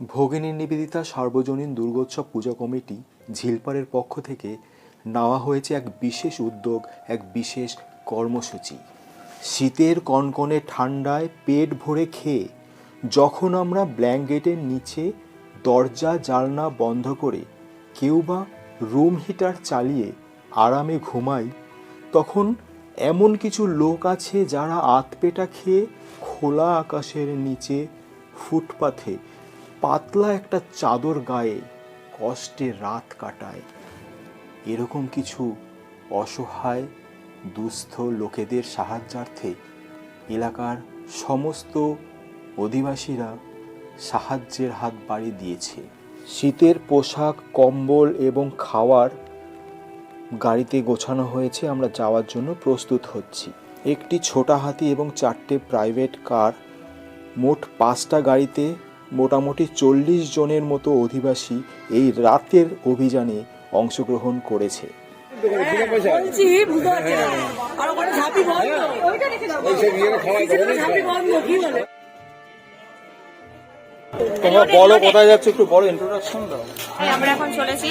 ভগিনী নিবেদিতা সার্বজনীন দুর্গোৎসব পূজা কমিটি ঝিলপাড়ের পক্ষ থেকে নেওয়া হয়েছে এক বিশেষ উদ্যোগ, এক বিশেষ কর্মসূচি। শীতের কনকনে ঠান্ডায় পেট ভরে খেয়ে যখন আমরা ব্ল্যাঙ্কেটের নিচে দরজা জালনা বন্ধ করে কেউ বা রুম হিটার চালিয়ে আরামে ঘুমাই, তখন এমন কিছু লোক আছে যারা আতপেটা খেয়ে খোলা আকাশের নিচে ফুটপাথে পাতলা একটা চাদর গায়ে কষ্টে রাত কাটায়। এরকম কিছু অসহায়, দুস্থ লোকেদের সাহায্যার্থে এলাকার সমস্ত অধিবাসীরা সাহায্যের হাত বাড়িয়ে দিয়েছে। শীতের পোশাক, কম্বল এবং খাওয়ার গাড়িতে গোছানো হয়েছে। আমরা যাওয়ার জন্য প্রস্তুত হচ্ছি। একটি ছোটা হাতি এবং চারটে প্রাইভেট কার মোট পাঁচটা গাড়িতে মোটামুটি চল্লিশ জনের মতো অধিবাসী এই রাতের অভিযানে অংশগ্রহণ করেছে। তোমরা বলো কোথায় যাচ্ছে? একটু বড় ইন্ট্রোডাকশন দাও। হ্যাঁ, আমরা এখন চলেছি।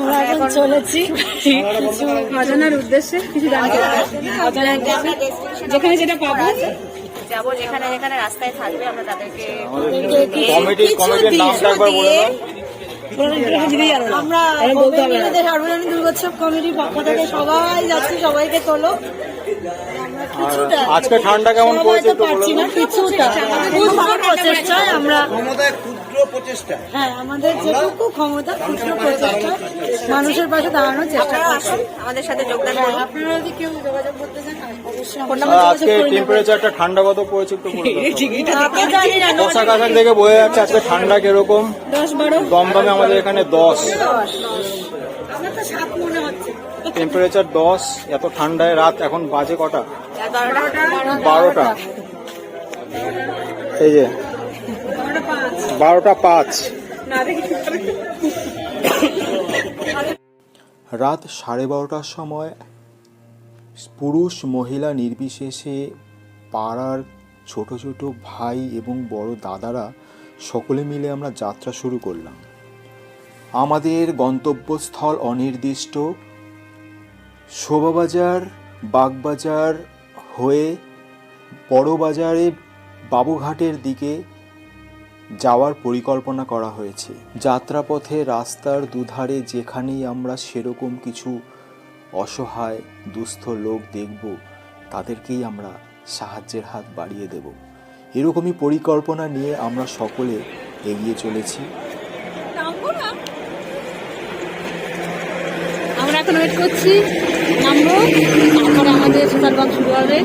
আমরা এখন চলেছি কিছু অজানার উদ্দেশ্যে কিছু জানতে যেখানে যেটা পাবো। যাব যেখানে যেখানে রাস্তায় থাকবে আমরা তাদেরকে কমিটি কমিটির নামটা একবার বলে দাও। আমরা সার্বজনীন দুর্গোৎসব কমিটির পক্ষ থেকে সবাই যাচ্ছি সবাইকে তোলো। আজকে ঠান্ডা কেমন পড়েছে কিছুটা। আমরা প্রচেষ্টা। হ্যাঁ আমাদের যেটুকু ক্ষমতা ক্ষুদ্র প্রচেষ্টা মানুষের পাশে দাঁড়ানোর চেষ্টা করছি। আমাদের সাথে যোগদান করুন। আপনারা যদি কেউ যোগাযোগ করতে চান অবশ্যই ফোন আমাদের নাম্বার আর আজকে টেম্পারেচারটা ঠান্ডা কত পড়েছে একটু পোশাক আশাক দেখে বোঝা যাচ্ছে আজকে ঠান্ডা কীরকম? দমদমে আমাদের এখানে দশ। দশ আমার তো সাত মনে হচ্ছে। টেম্পারেচার দশ এত ঠান্ডায় রাত এখন বাজে কটা? বারোটা। এই যে বারোটা পাঁচ। রাত সাড়ে বারোটার সময় পুরুষ মহিলা নির্বিশেষে পাড়ার ছোট ছোট ভাই এবং বড় দাদারা সকলে মিলে আমরা যাত্রা শুরু করলাম। আমাদের গন্তব্যস্থল অনির্দিষ্ট। শোভাবাজার বাগবাজার হয়ে বড়বাজারে বাবুঘাটের দিকে যাওয়ার পরিকল্পনা করা হয়েছে। যাত্রাপথে রাস্তার দুধারে যেখানেই আমরা সেরকম কিছু অসহায়, দুস্থ লোক দেখব, তাদেরকেই আমরা সাহায্যের হাত বাড়িয়ে দেব। এরকমই পরিকল্পনা নিয়ে আমরা সকলে এগিয়ে চলেছি। আমরা এখন ওয়েট করছি। নামবো। আমাদের সুপার শুরু হবে।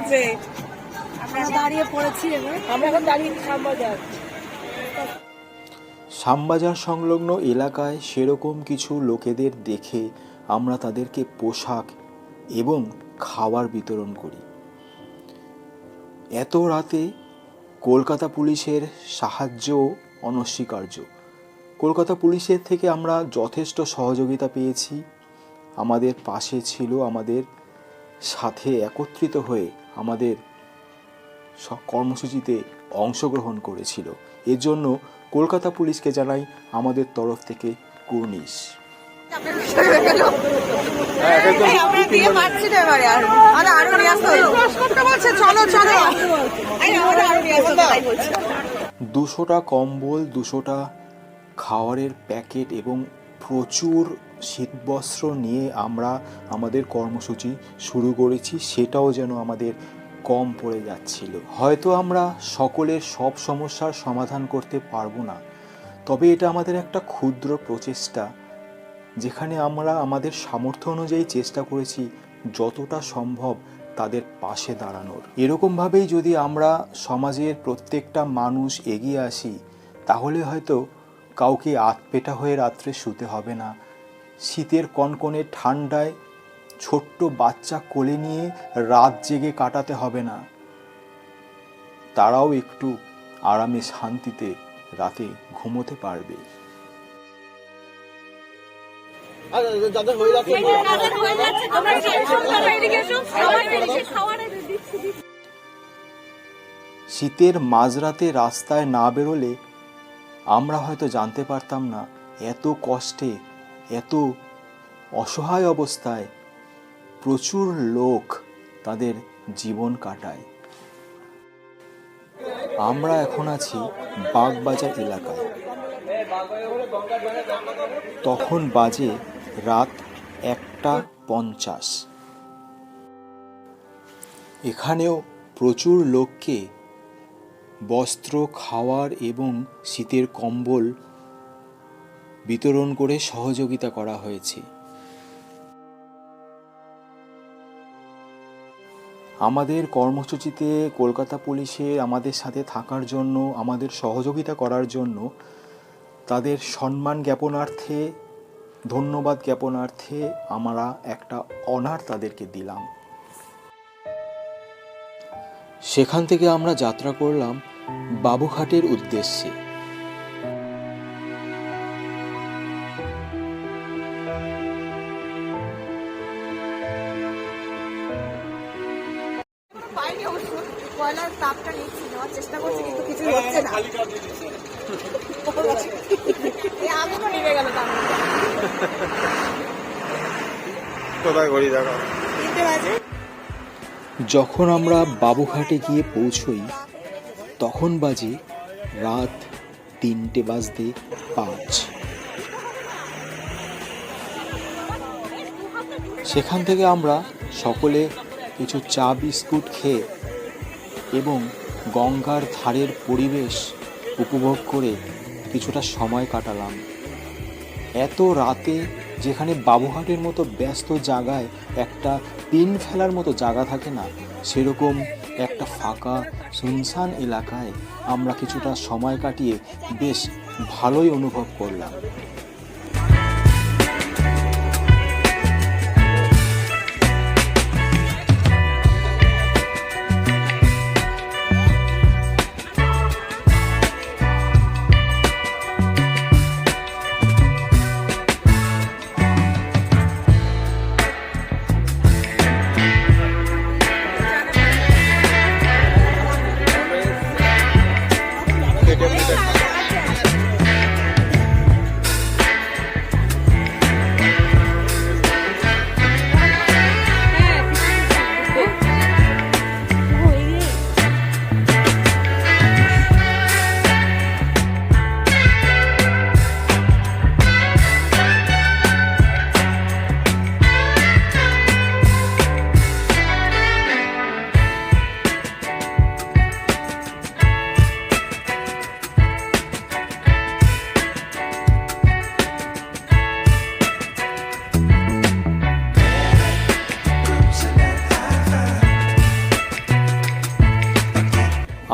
আছি আমরা দাঁড়িয়ে পড়েছি আমরা এখন দাঁড়িয়ে শ্যামবাজার। শ্যামবাজার সংলগ্ন এলাকায় সেরকম কিছু লোকেদের দেখে আমরা তাদেরকে পোশাক এবং খাবার বিতরণ করি। এত রাতে কলকাতা পুলিশের সাহায্য অনস্বীকার্য। কলকাতা পুলিশের থেকে আমরা যথেষ্ট সহযোগিতা পেয়েছি। আমাদের পাশে ছিল আমাদের সাথে একত্রিত হয়ে আমাদের সব কর্মসূচিতে অংশগ্রহণ করেছিল। এর জন্য কলকাতা পুলিশকে জানাই আমাদের তরফ থেকে কুর্নিশ। দুশোটা কম্বল দুশোটা খাওয়ারের প্যাকেট এবং প্রচুর শীতবস্ত্র নিয়ে আমরা আমাদের কর্মসূচি শুরু করেছি, সেটাও যেন আমাদের কম পড়ে যাচ্ছিল। হয়তো আমরা সকলের সব সমস্যার সমাধান করতে পারব না, তবে এটা আমাদের একটা ক্ষুদ্র প্রচেষ্টা, যেখানে আমরা আমাদের সামর্থ্য অনুযায়ী চেষ্টা করেছি যতটা সম্ভব তাদের পাশে দাঁড়ানোর। এরকমভাবেই যদি আমরা সমাজের প্রত্যেকটা মানুষ এগিয়ে আসি, তাহলে হয়তো কাউকে আতপেটা হয়ে রাত্রে শুতে হবে না শীতের কনকনে ঠান্ডায় ছোট্ট বাচ্চা কোলে নিয়ে রাত জেগে কাটাতে হবে না। তারাও একটু আরামে শান্তিতে রাতে ঘুমোতে পারবে। শীতের মাঝরাতে রাস্তায় না বেরোলে আমরা হয়তো জানতে পারতাম না এত কষ্টে এত অসহায় অবস্থায় প্রচুর লোক তাদের জীবন কাটায়। আমরা এখন আছি বাগবাজার এলাকায়। তখন বাজে রাত একটা পঞ্চাশ। এখানেও প্রচুর লোককে বস্ত্র, খাওয়ার এবং শীতের কম্বল বিতরণ করে সহযোগিতা করা হয়েছে। আমাদের কর্মসূচিতে কলকাতা পুলিশের আমাদের সাথে থাকার জন্য, আমাদের সহযোগিতা করার জন্য তাদের সম্মান জ্ঞাপনার্থে, ধন্যবাদ জ্ঞাপনার্থে আমরা একটা অনার তাদেরকে দিলাম। সেখান থেকে আমরা যাত্রা করলাম বাবুঘাটের উদ্দেশ্যে। কয়লার তাপটা নিচ্ছি নেওয়ার চেষ্টা করছি কিন্তু কিছু হচ্ছে না। আমি তো নেমে গেল কোথায় ঘড়ি দেখা? তিনটে বাজে। যখন আমরা বাবুঘাটে গিয়ে পৌঁছই তখন বাজে রাত তিনটে বাজতে পাঁচ। সেখান থেকে আমরা সকলে কিছু চা বিস্কুট খেয়ে এবং গঙ্গার ধারের পরিবেশ উপভোগ করে কিছুটা সময় কাটালাম। এত রাতে যেখানে বাবুহাটের মতো ব্যস্ত জায়গায় একটা পিন ফেলার মতো জায়গা থাকে না, সেরকম একটা ফাঁকা, শুনশান এলাকায় আমরা কিছুটা সময় কাটিয়ে বেশ ভালোই অনুভব করলাম।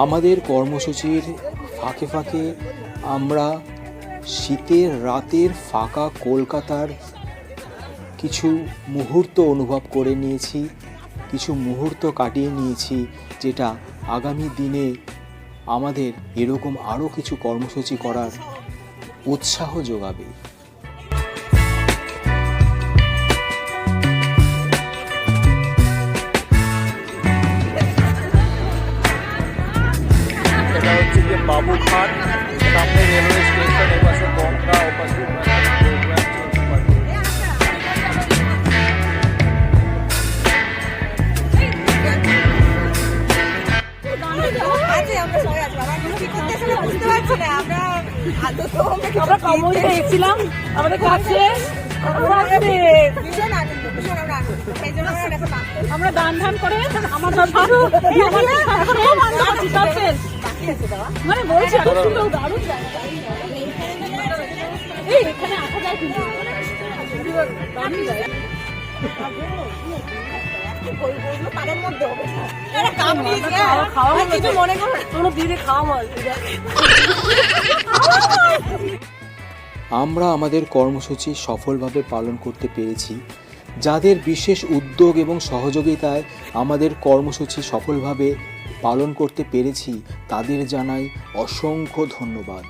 আমাদের কর্মসূচির ফাঁকে ফাঁকে আমরা শীতের রাতের ফাঁকা কলকাতার কিছু মুহূর্ত অনুভব করে নিয়েছি, কিছু মুহূর্ত কাটিয়ে নিয়েছি, যেটা আগামী দিনে আমাদের এরকম আরও কিছু কর্মসূচি করার উৎসাহ যোগাবে। এটা হচ্ছে যে বাবুঘাট সামনে রেলওয়ে স্টেশন এপাশে গঙ্গা ওপাশে আমরা সবাই আছি বাবা কিন্তু কি করতে আসলে বুঝতে পারছি আমরা আদৌ তো আমরা কিছু। আমরা আমাদের কাছে আমরা দান ধান করে আমার মানে বলছি দারুণ এই এখানে আসা যায় কিন্তু। মনে আমরা আমাদের কর্মসূচি সফলভাবে পালন করতে পেরেছি। যাদের বিশেষ উদ্যোগ এবং সহযোগিতায় আমাদের কর্মসূচি সফলভাবে পালন করতে পেরেছি, তাদের জানাই অসংখ্য ধন্যবাদ।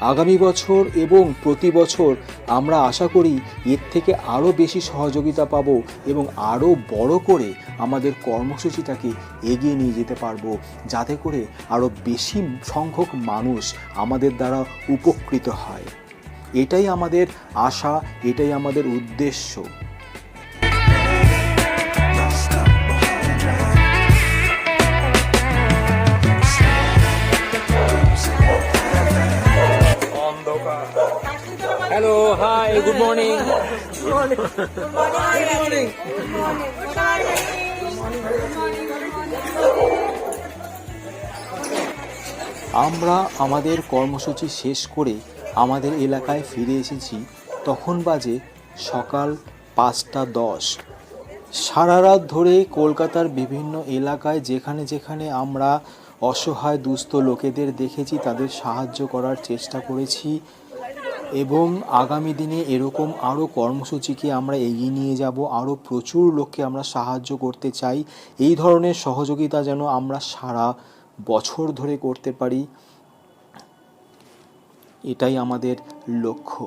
আগামী বছর এবং প্রতি বছর আমরা আশা করি এর থেকে আরও বেশি সহযোগিতা পাব এবং আরও বড় করে আমাদের কর্মসূচিটাকে এগিয়ে নিয়ে যেতে পারব, যাতে করে আরও বেশি সংখ্যক মানুষ আমাদের দ্বারা উপকৃত হয়। এটাই আমাদের আশা, এটাই আমাদের উদ্দেশ্য। হাই গুড মর্নিং আমরা আমাদের কর্মসূচি শেষ করে আমাদের এলাকায় ফিরে এসেছি। তখন বাজে সকাল পাঁচটা দশ। সারা রাত ধরে কলকাতার বিভিন্ন এলাকায় যেখানে যেখানে আমরা অসহায় দুস্থ লোকেদের দেখেছি তাদের সাহায্য করার চেষ্টা করেছি। এবং আগামী দিনে এরকম আরও কর্মসূচিকে আমরা এগিয়ে নিয়ে যাব আরও প্রচুর লোককে আমরা সাহায্য করতে চাই। এই ধরনের সহযোগিতা যেন আমরা সারা বছর ধরে করতে পারি, এটাই আমাদের লক্ষ্য।